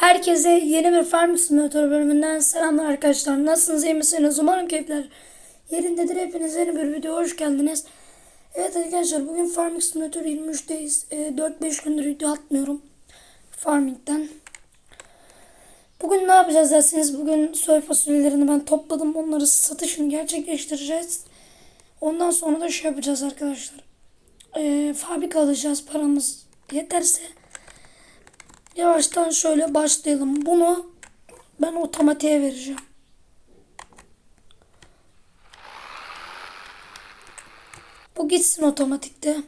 Herkese yeni bir Farming Simulator bölümünden selamlar arkadaşlar. Nasılsınız iyi misiniz? Umarım keyifler yerindedir. Hepiniz yeni bir video hoş geldiniz. Evet arkadaşlar bugün Farming Simulator 23'teyiz. Ee, 4-5 gündür video atmıyorum. Farming'den. Bugün ne yapacağız derseniz bugün soy fasulyelerini ben topladım. Onları satışını gerçekleştireceğiz. Ondan sonra da şey yapacağız arkadaşlar. Ee, fabrika alacağız paramız yeterse. Yavaştan şöyle başlayalım. Bunu ben otomatiğe vereceğim. Bu gitsin otomatikte.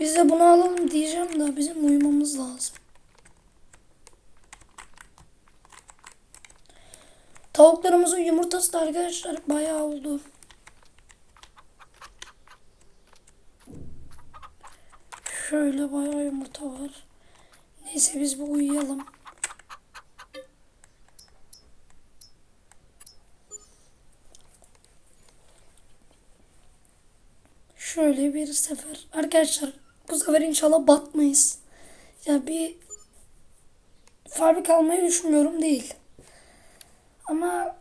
Biz de bunu alalım diyeceğim de bizim uyumamız lazım. Tavuklarımızın yumurtası da arkadaşlar bayağı oldu. Şöyle bayağı yumurta var. Neyse biz bu uyuyalım. Şöyle bir sefer. Arkadaşlar bu sefer inşallah batmayız. Ya bir fabrika almayı düşünmüyorum değil. Ama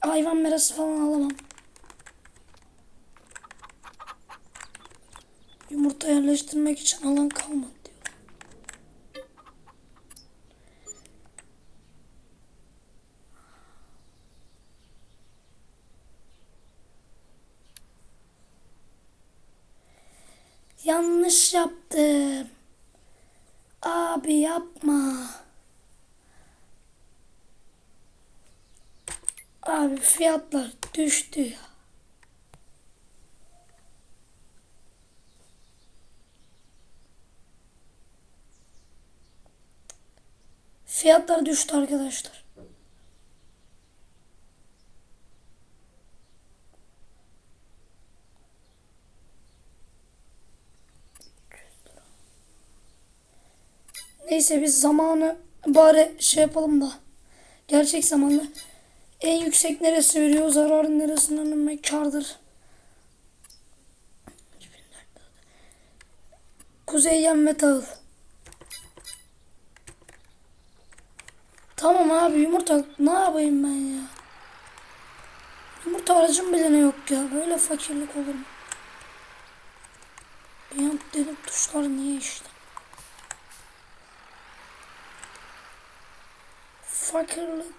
hayvan merası falan alamam. Yumurta yerleştirmek için alan kalmadı diyor. Yanlış yaptım. Abi yapma. Abi fiyatlar düştü ya. Fiyatlar düştü arkadaşlar. Neyse biz zamanı bari şey yapalım da. Gerçek zamanla. En yüksek neresi veriyor? Zararın neresinden önüme kardır. Kuzey yem ve tahıl. Tamam abi yumurta ne yapayım ben ya? Yumurta aracım bile ne yok ya. Böyle fakirlik olur mu? An dedim tuşlar niye işte? Fakirlik.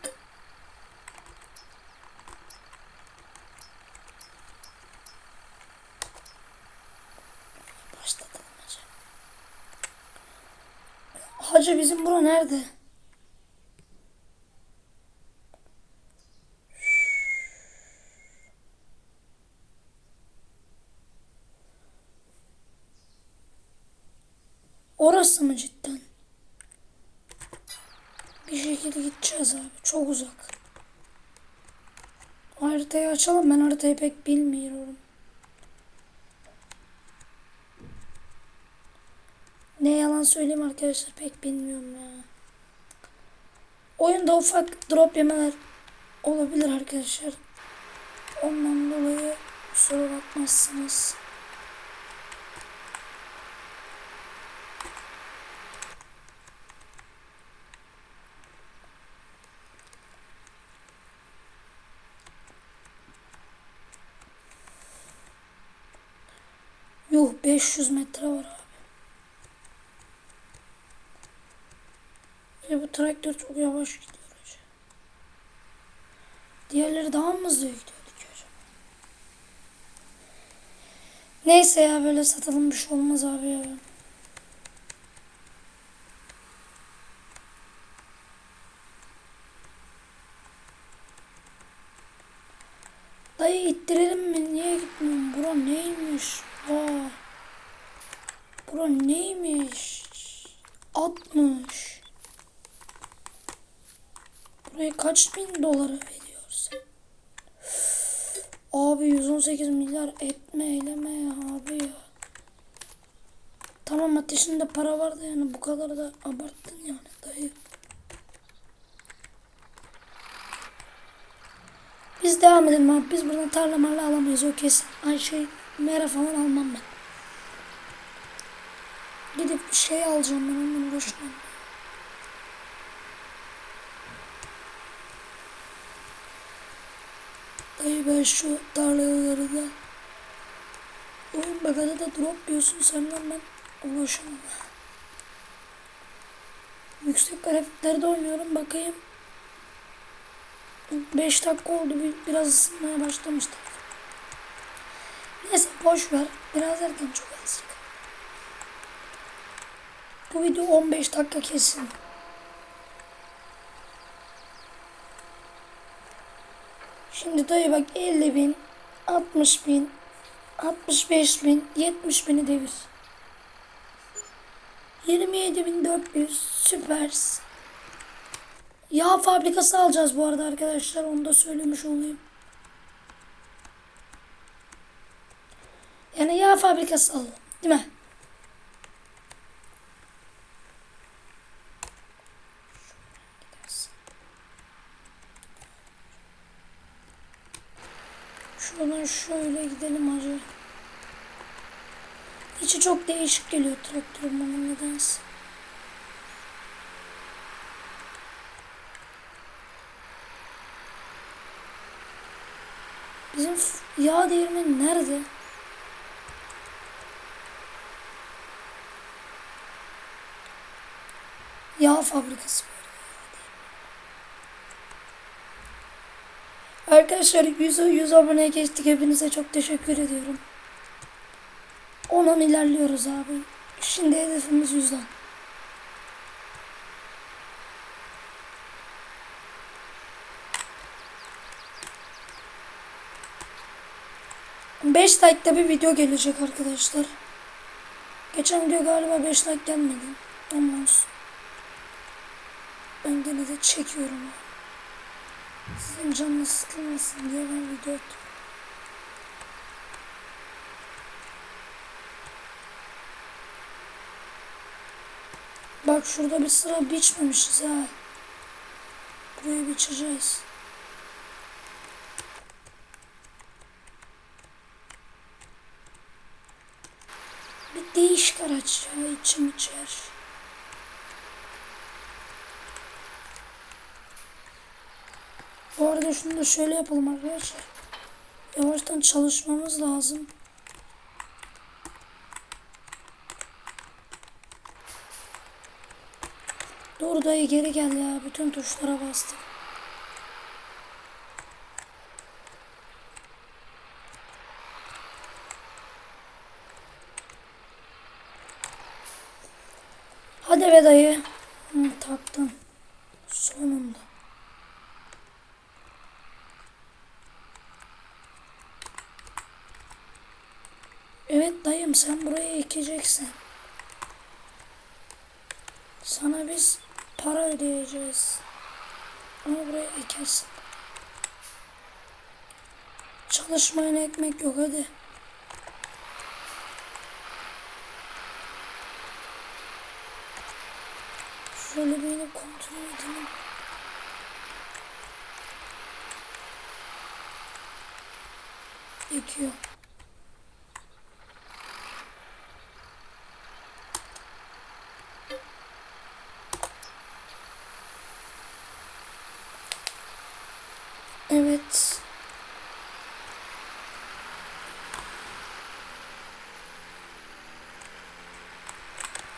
Başlatalım hacı. Hacı bizim bura nerede? Orası mı cidden? Bir şekilde gideceğiz abi. Çok uzak. Haritayı açalım. Ben haritayı pek bilmiyorum. Ne yalan söyleyeyim arkadaşlar pek bilmiyorum ya. Oyunda ufak drop yemeler olabilir arkadaşlar. Ondan dolayı kusura bakmazsınız. 500 metre var abi. Ve bu traktör çok yavaş gidiyor hocam. Diğerleri daha mı hızlı gidiyordu ki hocam? Neyse ya böyle satalım bir şey olmaz abi ya. Dayı ittirelim mi? Niye gitmiyorum? Bura neymiş? Vay. Bura neymiş? 60. Buraya kaç bin dolara veriyorsun? Abi 118 milyar etme eyleme ya abi ya. Tamam ateşinde para var da yani bu kadar da abarttın yani dayı. Biz devam edelim abi. Biz buradan tarla marla alamayız o kesin. Ay şey mera falan almam ben. Gidip şey alacağım ben onunla uğraşmam. Dayı ben şu tarlaları da Oyun bagada da drop diyorsun senden ben ulaşamam. Yüksek grafiklerde oynuyorum bakayım. 5 dakika oldu bir, biraz ısınmaya başlamıştı. Neyse boş ver. Biraz erken çok azıcık. Bu video 15 dakika kesin. Şimdi dayı bak 50 bin, 60 bin, 65 bin, 70 bini devir. 27.400 süpers. Yağ fabrikası alacağız bu arada arkadaşlar. Onu da söylemiş olayım. Yani yağ fabrikası alalım. Değil mi? Şöyle gidelim hacı. İçi çok değişik geliyor traktörün bana nedense. Bizim yağ değirmeni nerede? Yağ fabrikası Arkadaşlar 100, 100 aboneye geçtik. Hepinize çok teşekkür ediyorum. 10 ilerliyoruz abi. Şimdi hedefimiz 100'den. Beş like'da bir video gelecek arkadaşlar. Geçen video galiba 5 like gelmedi. Ama olsun. Ben gene de çekiyorum. Sizin canınız sıkılmasın diye ben video attım. Bak şurada bir sıra biçmemişiz ha. Burayı biçeceğiz. Bir değişik araç ya içim içer. Arada şunu da şöyle yapalım arkadaşlar. Yavaştan çalışmamız lazım. Dur dayı geri gel ya. Bütün tuşlara bastık. Hadi be dayı. Hı, taktım. Sonunda. Sen buraya ekeceksin. Sana biz para ödeyeceğiz. Ama buraya ekersin. Çalışmayın ekmek yok hadi. Şöyle bir kontrol edelim. Ekiyor. Evet.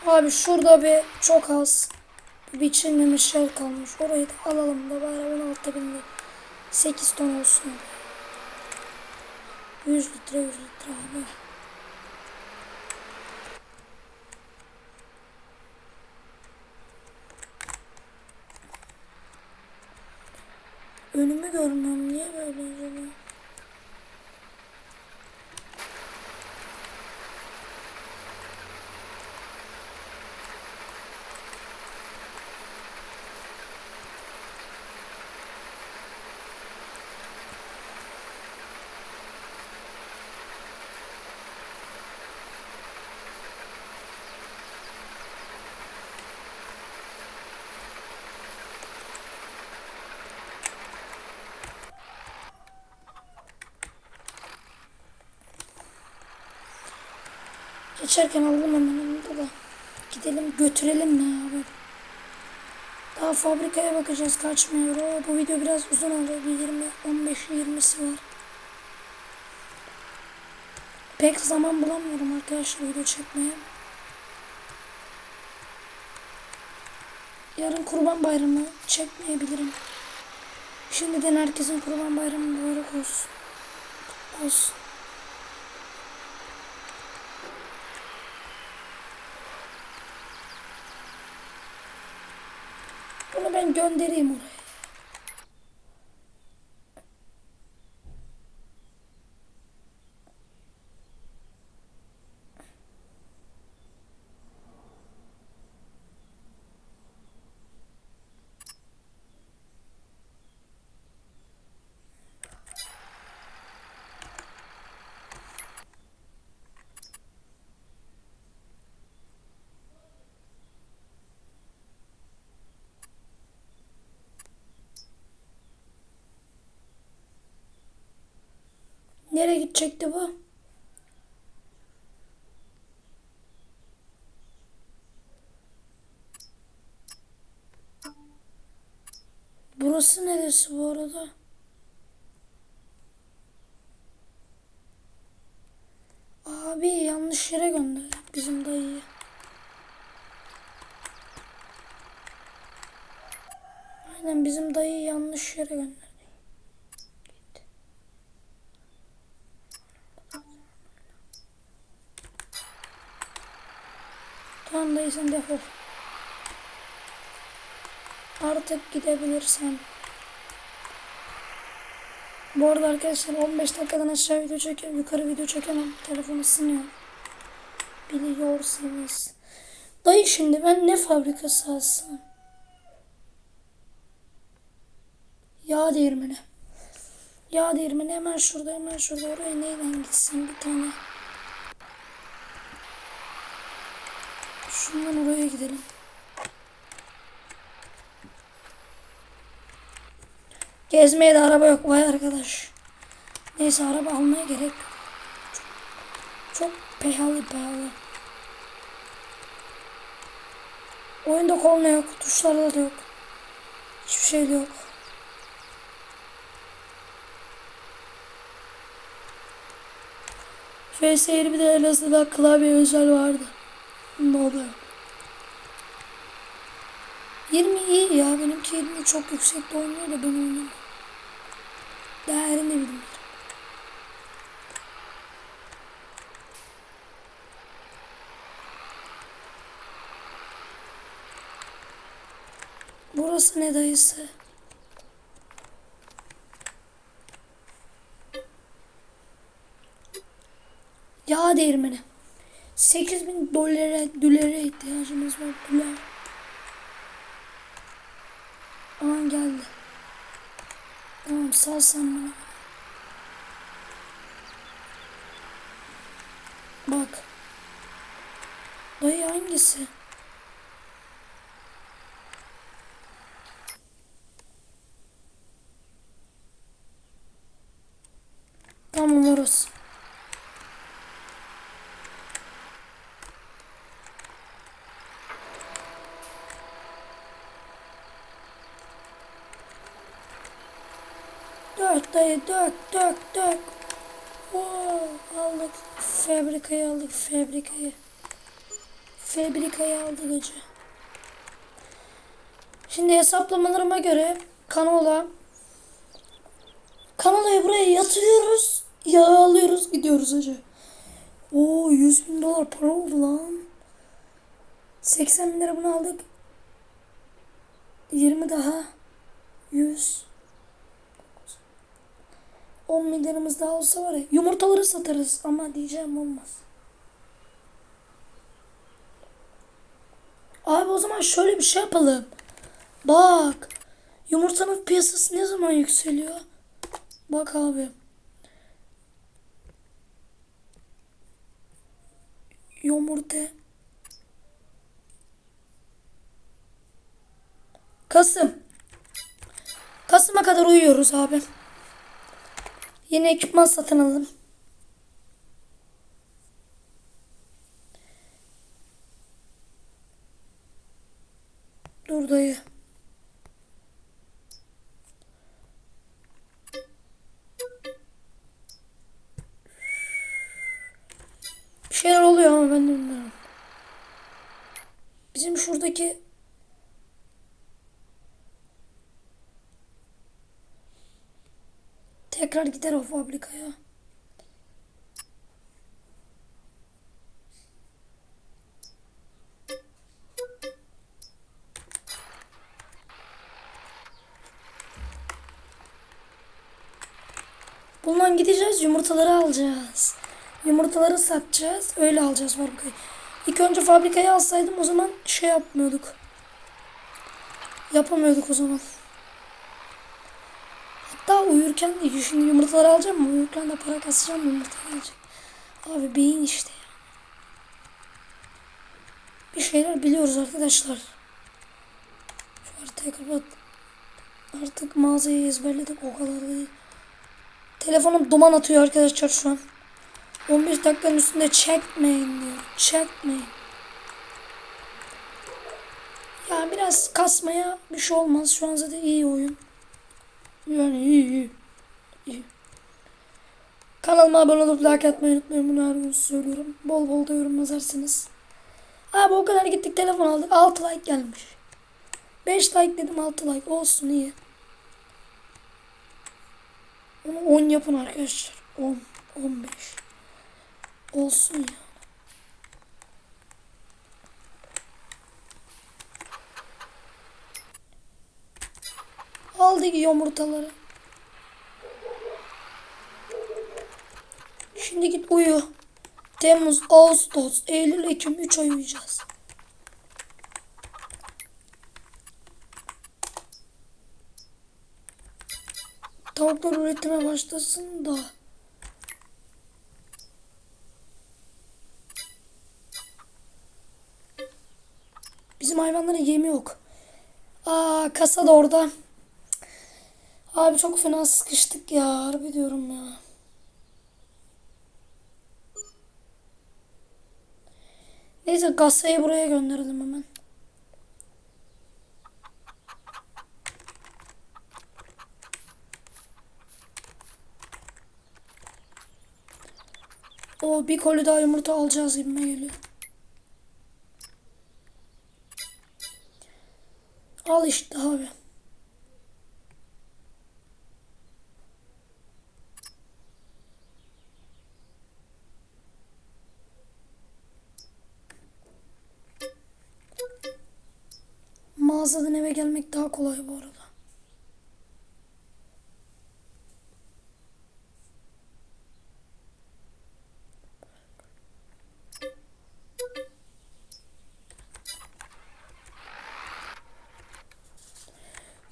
Abi şurada bir çok az bir biçilmemiş yer kalmış. Orayı da alalım da bari 16 bin 8 ton olsun. 100 litre 100 litre abi. Önümü görmüyorum. Niye böyle Geçerken aldım hemen onu da. gidelim götürelim mi abi? Daha fabrikaya bakacağız kaçmıyor. Bu video biraz uzun oldu. Bir 20, 15, 20'si var. Pek zaman bulamıyorum arkadaşlar video çekmeye. Yarın kurban bayramı çekmeyebilirim. Şimdiden herkesin kurban bayramı mübarek olsun. Olsun. Bunu ben göndereyim oraya. Gidecekti bu? Burası neresi bu arada? Abi yanlış yere gönderdik bizim dayıyı. Aynen bizim dayıyı yanlış yere gönderdik. Tamam dayı sen defol. Artık gidebilirsen. Bu arada arkadaşlar 15 dakikadan aşağı video çekiyorum. Yukarı video çekemem. Telefon ısınıyor. Biliyorsunuz. Dayı şimdi ben ne fabrikası alsam? Yağ değirmeni. Yağ değirmeni hemen şurada hemen şurada. Oraya neyle gitsin bir tane. Şundan oraya gidelim. Gezmeye de araba yok vay arkadaş. Neyse araba almaya gerek. Çok, çok pahalı pahalı. Oyunda kolna yok, tuşlarda da yok. Hiçbir şey de yok. FS bir de Elazığ'da klavye özel vardı. Oluyor? 20 iyi ya. Benimki 20 çok yüksekte oynuyor da ben oynamam. Değerini bilmiyorum. Burası ne dayısı? Yağ değirmeni. 8000 dolara, dolara ihtiyacımız var. Dolar. Aman geldi. Tamam sal sen bana. Bak. Dayı hangisi? Dayı dört dört dört. Wow, aldık. Fabrikayı aldık fabrikayı. Fabrikayı aldık hacı. Şimdi hesaplamalarıma göre kanola kanolayı buraya yatırıyoruz. Yağ alıyoruz gidiyoruz hacı. Oo 100 bin dolar para oldu lan. 80 bin lira bunu aldık. 20 daha. 100. 10 milyarımız daha olsa var ya yumurtaları satarız ama diyeceğim olmaz. Abi o zaman şöyle bir şey yapalım. Bak. Yumurtanın piyasası ne zaman yükseliyor? Bak abi. Yumurta. Kasım. Kasım'a kadar uyuyoruz abi. Yeni ekipman satın alalım. Dur dayı. Bir şeyler oluyor ama ben bilmiyorum. Bizim şuradaki tekrar gider o fabrikaya. Bundan gideceğiz yumurtaları alacağız. Yumurtaları satacağız. Öyle alacağız fabrikayı. İlk önce fabrikayı alsaydım o zaman şey yapmıyorduk. Yapamıyorduk o zaman. Uyurken şimdi yumurtaları alacağım mı? Uyurken de para kasacağım yumurta gelecek. Abi beyin işte ya. Bir şeyler biliyoruz arkadaşlar. Şu haritayı. Artık mağazayı ezberledik o kadar da değil. Telefonum duman atıyor arkadaşlar şu an. 15 dakikanın üstünde çekmeyin diyor. Çekmeyin. Ya biraz kasmaya bir şey olmaz. Şu an zaten iyi oyun. Yani iyi iyi. Kanalıma abone olup like atmayı unutmayın. Bunu her gün söylüyorum. Bol bol da yorum yazarsınız. Abi o kadar gittik telefon aldık. 6 like gelmiş. 5 like dedim 6 like. Olsun iyi. Onu 10 yapın arkadaşlar. 10, 15. Olsun ya. Aldık yumurtaları. Şimdi git uyu. Temmuz, Ağustos, Eylül, Ekim 3 ay uyuyacağız. Tavuklar üretime başlasın da. Bizim hayvanların yemi yok. Aa kasa da orada. Abi çok fena sıkıştık ya. Harbi diyorum ya. Neyse kasayı buraya gönderelim hemen. O bir koli daha yumurta alacağız gibime geliyor. Al işte abi. Mağazadan eve gelmek daha kolay bu arada.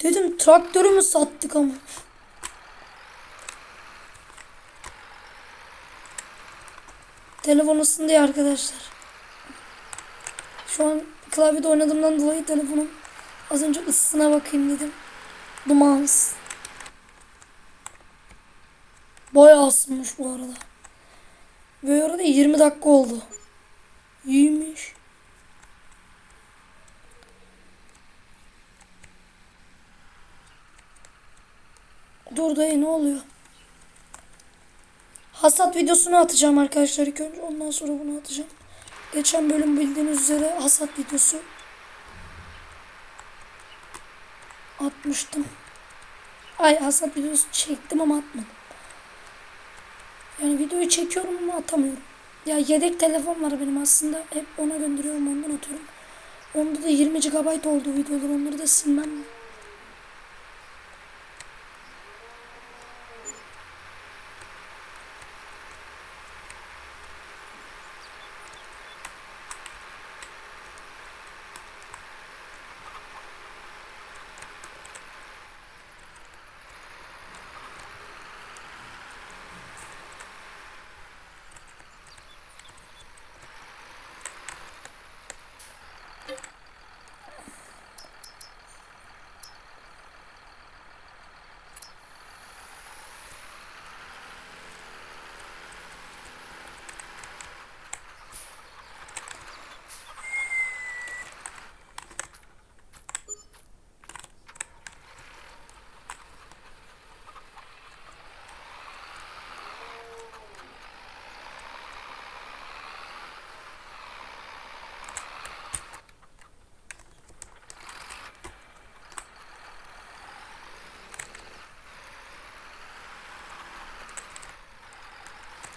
Dedim traktörümü sattık ama. Telefon ısındı arkadaşlar. Şu an klavyede oynadığımdan dolayı telefonum az önce ısısına bakayım dedim. Dumansız. Bayağı ısınmış bu arada. Ve arada 20 dakika oldu. İyiymiş. Dur dayı ne oluyor? Hasat videosunu atacağım arkadaşlar ilk önce. Ondan sonra bunu atacağım. Geçen bölüm bildiğiniz üzere hasat videosu atmıştım. Ay hasat videosu çektim ama atmadım. Yani videoyu çekiyorum ama atamıyorum. Ya yedek telefon var benim aslında. Hep ona gönderiyorum ondan atıyorum. Onda da 20 GB oldu videolar. Onları da silmem.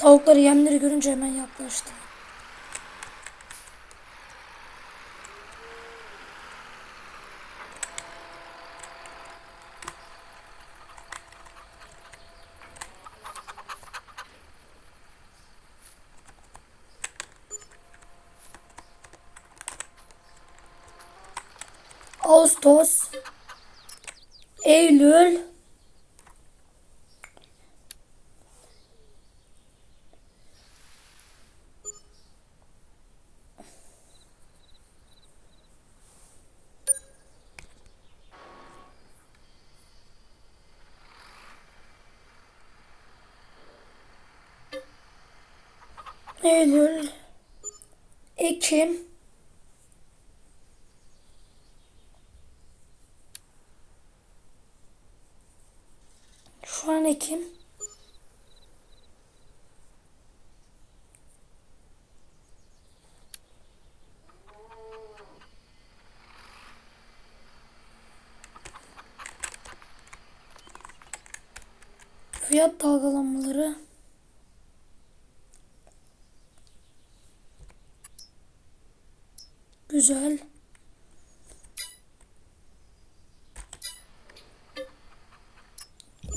Tavukları yemleri görünce hemen yaklaştı. Ağustos, Eylül, Eylül, Ekim, Şu an Ekim. Fiyat dalgalanmaları. Güzel.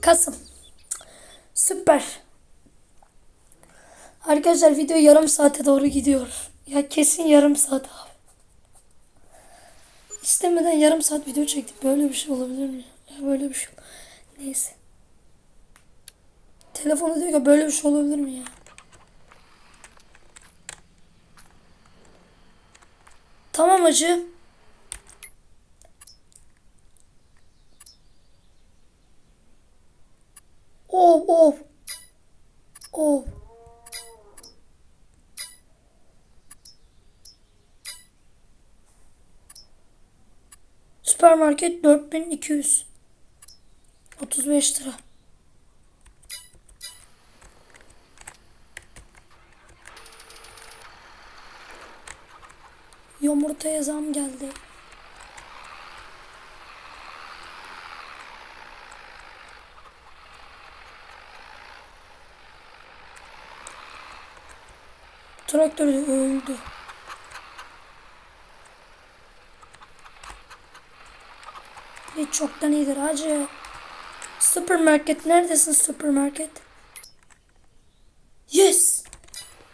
Kasım. Süper. Arkadaşlar video yarım saate doğru gidiyor. Ya kesin yarım saat abi. İstemeden yarım saat video çektik. Böyle bir şey olabilir mi? Ya böyle bir şey. Neyse. Telefonu diyor ki böyle bir şey olabilir mi ya? Tamam acı. Oh oh. Oh. Süpermarket 4200. 35 lira. Yumurtaya zam geldi. Traktör öldü. Hiç çoktan iyidir hacı. Süpermarket neredesin süpermarket? Yes.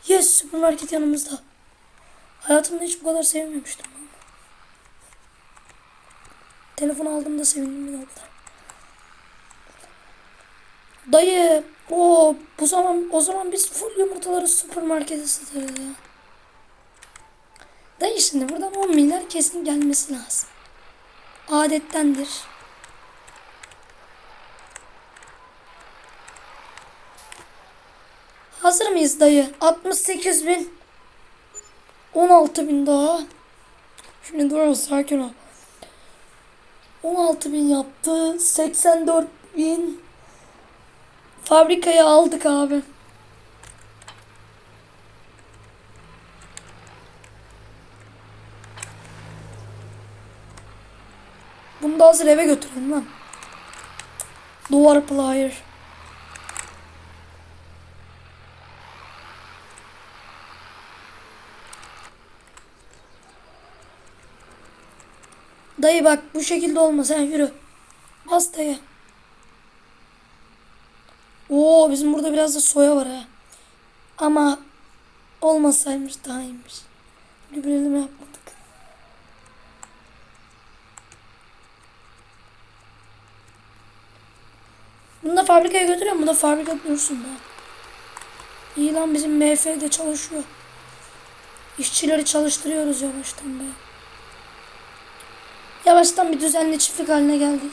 Yes süpermarket yanımızda. Hayatımda hiç bu kadar sevmemiştim. Telefon aldığımda sevindim bir kadar. Dayı, o bu zaman o zaman biz full yumurtaları süpermarkete satarız ya. Dayı şimdi buradan 10 milyar kesin gelmesi lazım. Adettendir. Hazır mıyız dayı? 68 bin. 16 bin daha. Şimdi dur sakin ol. 16 bin yaptı. 84 bin. Fabrikayı aldık abi. Bunu da hazır eve götürelim lan. Duvar plier. Dayı bak bu şekilde olma sen yürü. Bas dayı. Oo bizim burada biraz da soya var ha. Ama olmasaymış daha iyiymiş. Gübreleme yapmadık. Bunu da fabrikaya götürüyorum. Bu da fabrika dursun da. İyi lan bizim MF de çalışıyor. İşçileri çalıştırıyoruz yavaştan be. Yavaştan bir düzenli çiftlik haline geldik.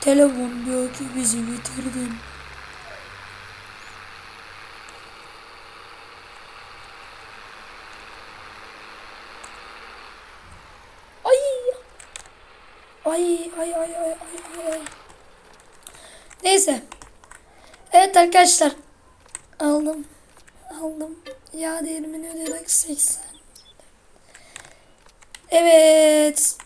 Telefon diyor ki bizi bitirdin. Ay. Ay ay ay ay ay ay. Neyse. Evet arkadaşlar. Aldım. Aldım. Yağ değirmeni ödeyerek 80. Evet.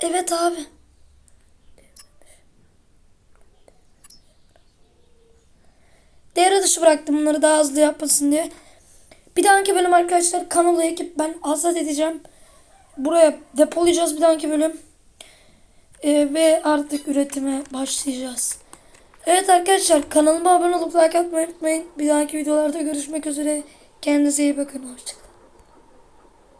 Evet abi. Devre dışı bıraktım bunları daha hızlı yapmasın diye. Bir dahaki bölüm arkadaşlar kanalı ekip ben azat edeceğim. Buraya depolayacağız bir dahaki bölüm. Ee, ve artık üretime başlayacağız. Evet arkadaşlar kanalıma abone olup like atmayı unutmayın. Bir dahaki videolarda görüşmek üzere. Kendinize iyi bakın. Hoşçakalın.